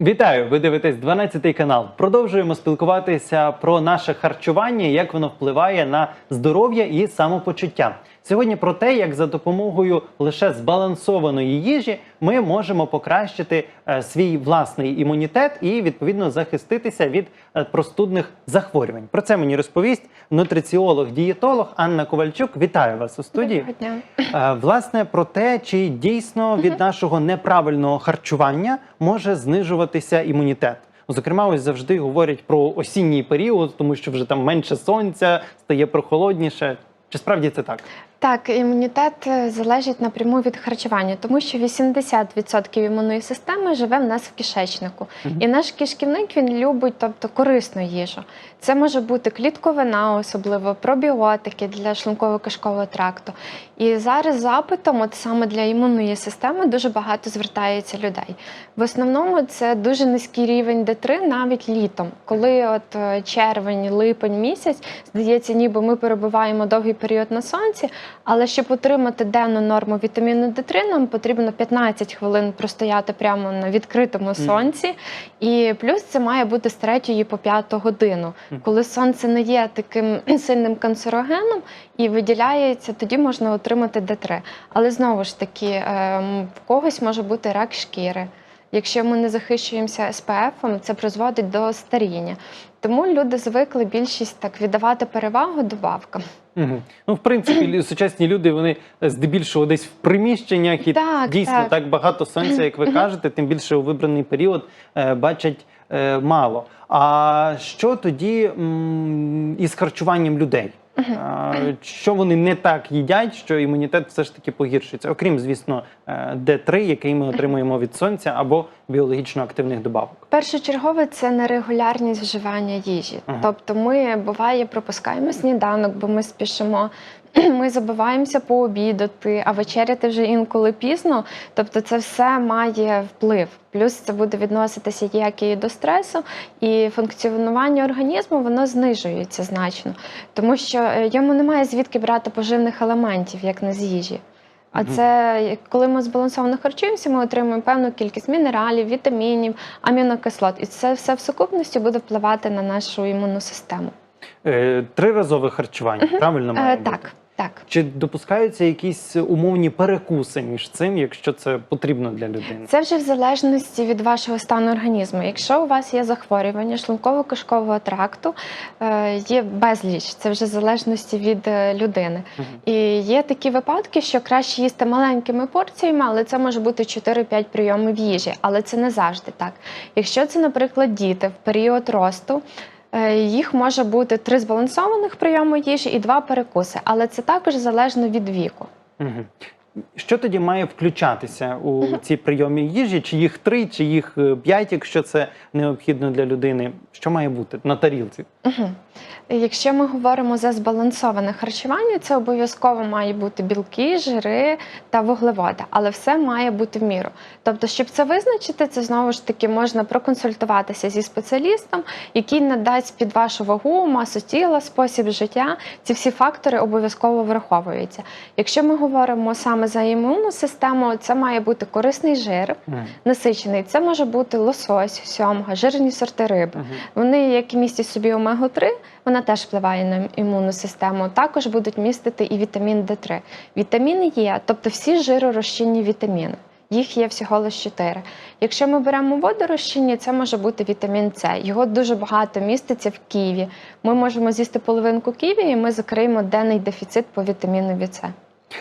Вітаю! Ви дивитесь 12 канал. Продовжуємо спілкуватися про наше харчування, як воно впливає на здоров'я і самопочуття. Сьогодні про те, як за допомогою лише збалансованої їжі ми можемо покращити е, свій власний імунітет і відповідно захиститися від е, простудних захворювань. Про це мені розповість нутриціолог, дієтолог Анна Ковальчук. Вітаю вас у студії. Доброго дня. Е, Власне, про те, чи дійсно від нашого неправильного харчування може знижуватися імунітет. Зокрема, ось завжди говорять про осінній період, тому що вже там менше сонця, стає прохолодніше. Чи справді це так? Так, імунітет е, залежить напряму від харчування, тому що 80% імунної системи живе в нас в кишечнику. І наш кишківник він любить, тобто корисну їжу. Це може бути клітковина, особливо пробіотики для шлунково-кишкового тракту. І зараз запитом, от саме для імунної системи, дуже багато звертається людей. В основному це дуже низький рівень Д3 навіть літом, коли от е, червень, липень місяць, здається, ніби ми перебуваємо довгий період на сонці. Але щоб отримати денну норму вітаміну Д3, нам потрібно 15 хвилин простояти прямо на відкритому сонці. І плюс це має бути з 3 по 5 годину, коли сонце не є таким сильним канцерогеном і виділяється, тоді можна отримати Д3. Але знову ж таки, ем, в когось може бути рак шкіри. Якщо ми не захищуємося СПФ, це призводить до старіння. Тому люди звикли більшість так віддавати перевагу добавкам. Угу. Ну, в принципі, сучасні люди вони здебільшого десь в приміщеннях і Так, дійсно так. так. багато сонця, як ви кажете, тим більше у вибраний період е, бачать е, мало. А що тоді м, із харчуванням людей? Що вони не так їдять, що імунітет все ж таки погіршується, окрім, звісно, е, Д3, який ми отримуємо від сонця, або біологічно активних добавок. Першочергове це нерегулярність вживання їжі. Тобто, ми буває пропускаємо сніданок, бо ми спішимо. Ми забиваємося пообідати, а вечеряти вже інколи пізно. Тобто, це все має вплив. Плюс це буде відноситися як і до стресу, і функціонування організму воно знижується значно, тому що е, йому немає звідки брати поживних елементів, як не з їжі. А це коли ми збалансовано харчуємося, ми отримуємо певну кількість мінералів, вітамінів, амінокислот, і це все в сукупності буде впливати на нашу імунну систему. Е, Триразове харчування, правильно має Е, бути? так, так. Чи допускаються якісь умовні перекуси між цим, якщо це потрібно для людини? Це вже в залежності від вашого стану організму. Якщо у вас є захворювання шлунково-кишкового тракту, е, є безліч, це вже в залежності від е, людини. Мгм. І є такі випадки, що краще їсти маленькими порціями, але це може бути 4-5 прийомів їжі, але це не завжди так. Якщо це, наприклад, діти в період росту. Е, Їх може бути три збалансованих прийоми їжі і два перекуси, але це також залежно від віку. Що тоді має включатися у ці прийомі їжі? Чи їх три, чи їх е, п'ять, якщо це необхідно для людини? Що має бути на тарілці? Угу. Якщо ми говоримо за збалансоване харчування, це обов'язково має бути білки, жири та вуглеводи, але все має бути в міру. Тобто, щоб це визначити, це знову ж таки можна проконсультуватися зі спеціалістом, який надасть під вашу вагу, масу тіла, спосіб життя. Ці всі фактори обов'язково враховуються. Якщо ми говоримо саме за імунну систему, це має бути корисний жир, насичений. Це може бути лосось, сьомга, жирні сорти. Мгм. Вони, як і містять собі омегу-3, вона теж впливає на імунну систему. Також будуть містити і вітамін Д3. Вітаміни є, тобто всі жиророзчинні вітаміни. Їх є всього лише 4. Якщо ми беремо водорозчинні, це може бути вітамін С. Його дуже багато міститься в ківі. Ми можемо з'їсти половинку ківі, і ми закриємо денний дефіцит по вітамінові С.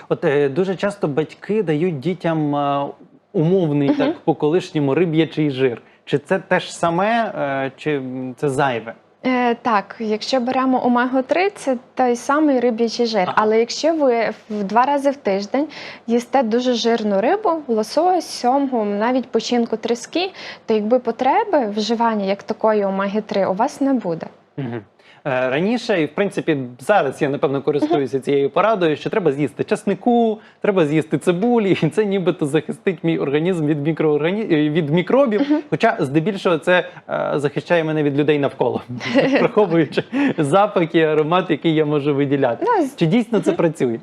От е, дуже часто батьки дають дітям е, умовний, Мгм. так по колишньому риб'ячий жир. Чи це те ж саме, е, чи це зайве? Е, так, якщо беремо омегу-3, це той самий риб'ячий жир. Ага. Але якщо ви в два рази в тиждень їсте дуже жирну рибу, лосось, сьомгу, навіть печінку трески, то якби потреби вживання як такої омеги-3 у вас не буде. Мгм. Е, раніше, і в принципі зараз я напевно користуюся цією порадою, що треба з'їсти часнику, треба з'їсти цибулі, і це нібито захистить мій організм від мікрооргані... е, від мікробів. Хоча здебільшого це е, захищає мене від людей навколо, враховуючи запах і аромат, який я можу виділяти. Чи дійсно це працює?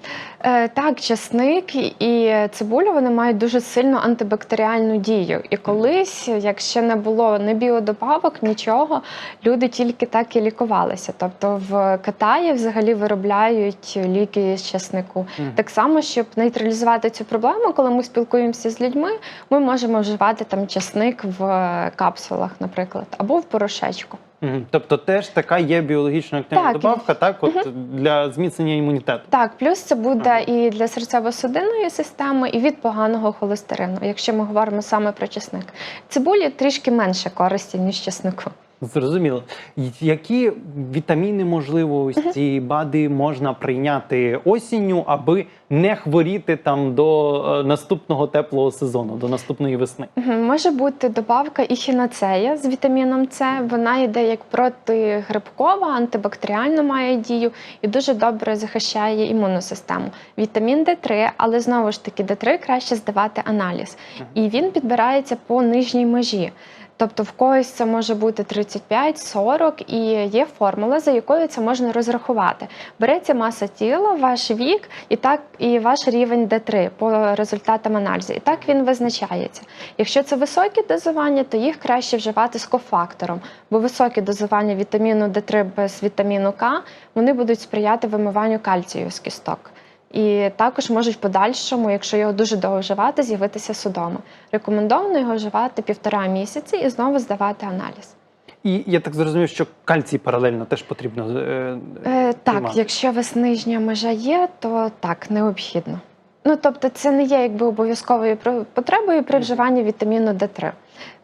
Так, часник і цибуля вони мають дуже сильну антибактеріальну дію. І колись, як ще не було не біодобавок, нічого, люди тільки так і лікувалися. Тобто в Китаї взагалі виробляють ліки з часнику. Мгм. Так само, щоб нейтралізувати цю проблему, коли ми спілкуємося з людьми, ми можемо вживати там часник в капсулах, наприклад, або в порошечку. Мгм. Тобто теж така є біологічно активна Так. добавка, так, от для зміцнення імунітету. Так, плюс це буде і для серцево-судинної системи, і від поганого холестерину, якщо ми говоримо саме про чесник. Цибулі трішки менше користі, ніж чеснику. Зрозуміло. Які вітаміни, можливо, ось ці бади можна прийняти осінню, аби не хворіти там до е, наступного теплого сезону, до наступної весни? Може бути добавка іхіноцея з вітаміном С. Вона йде як протигрибкова, антибактеріальну має дію і дуже добре захищає імунну систему. Вітамін Д3, але знову ж таки Д3 краще здавати аналіз. І він підбирається по нижній межі. Тобто в когось це може бути 35-40 і є формула, за якою це можна розрахувати. Береться маса тіла, ваш вік і так і ваш рівень Д3 по результатам аналізу. І так він визначається. Якщо це високі дозування, то їх краще вживати з кофактором, бо високі дозування вітаміну Д3 без вітаміну К вони будуть сприяти вимиванню кальцію з кісток. І також можуть в подальшому, якщо його дуже довго вживати, з'явитися судома. Рекомендовано його вживати півтора місяці і знову здавати аналіз. І я так зрозумів, що кальцій паралельно теж потрібно. е, Е, так, приймати. якщо у вас нижня межа є, то так, необхідно. Ну, тобто, це не є якби обов'язковою потребою при вживанні вітаміну Д3.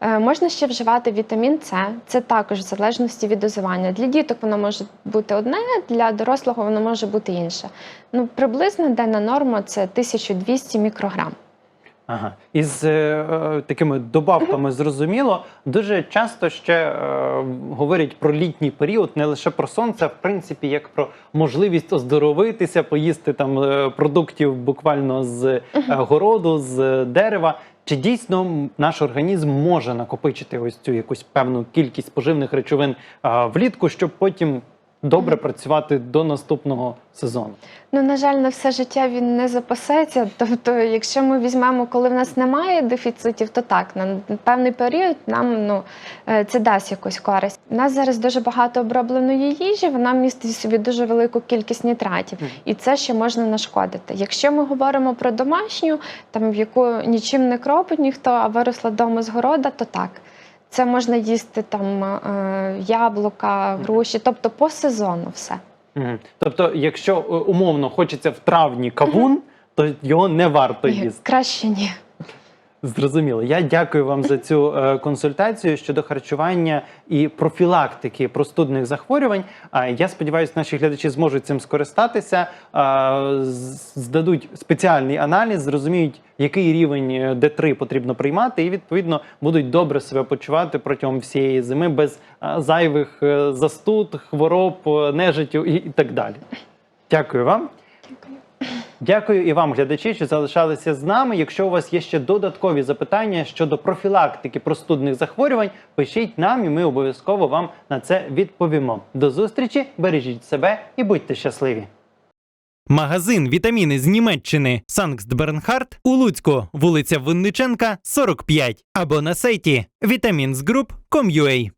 Е, можна ще вживати вітамін С, це також в залежності від дозування. Для діток воно може бути одне, для дорослого воно може бути інше. Ну, приблизно денна норма це 1200 мікрограм. Ага. Із е, е, такими добавками зрозуміло. Дуже часто ще е, говорять про літній період, не лише про сонце, а в принципі, як про можливість оздоровитися, поїсти там е, продуктів буквально з е, городу, з дерева. Чи дійсно наш організм може накопичити ось цю якусь певну кількість поживних речовин е, влітку, щоб потім добре працювати до наступного сезону? Ну, на жаль, на все життя він не запасеться. Тобто, якщо ми візьмемо, коли в нас немає дефіцитів, то так, на певний період нам ну, е, це дасть якусь користь. У нас зараз дуже багато обробленої їжі, вона містить в собі дуже велику кількість нітратів, і це ще можна нашкодити. Якщо ми говоримо про домашню, там в яку нічим не кропить ніхто, а виросла вдома з города, то так. Це можна їсти там е, яблука, груші, тобто по сезону все. Тобто, якщо е, умовно хочеться в травні кавун, то його не варто їсти. Краще ні. Зрозуміло. Я дякую вам за цю е, консультацію щодо харчування і профілактики простудних захворювань. А я сподіваюся, наші глядачі зможуть цим скористатися, здадуть спеціальний аналіз, зрозуміють, який рівень е, Д3 потрібно приймати, і відповідно будуть добре себе почувати протягом всієї зими без е, зайвих застуд, хвороб, нежиттю і так далі. Дякую вам. Дякую. І вам, глядачі, що залишалися з нами. Якщо у вас є ще додаткові запитання щодо профілактики простудних захворювань, пишіть нам, і ми обов'язково вам на це відповімо. До зустрічі, бережіть себе і будьте щасливі. Магазин Вітаміни з Німеччини Санкт-Бернхард у Луцьку, вулиця Винниченка, 45 або на сайті vitaminsgroup.com.ua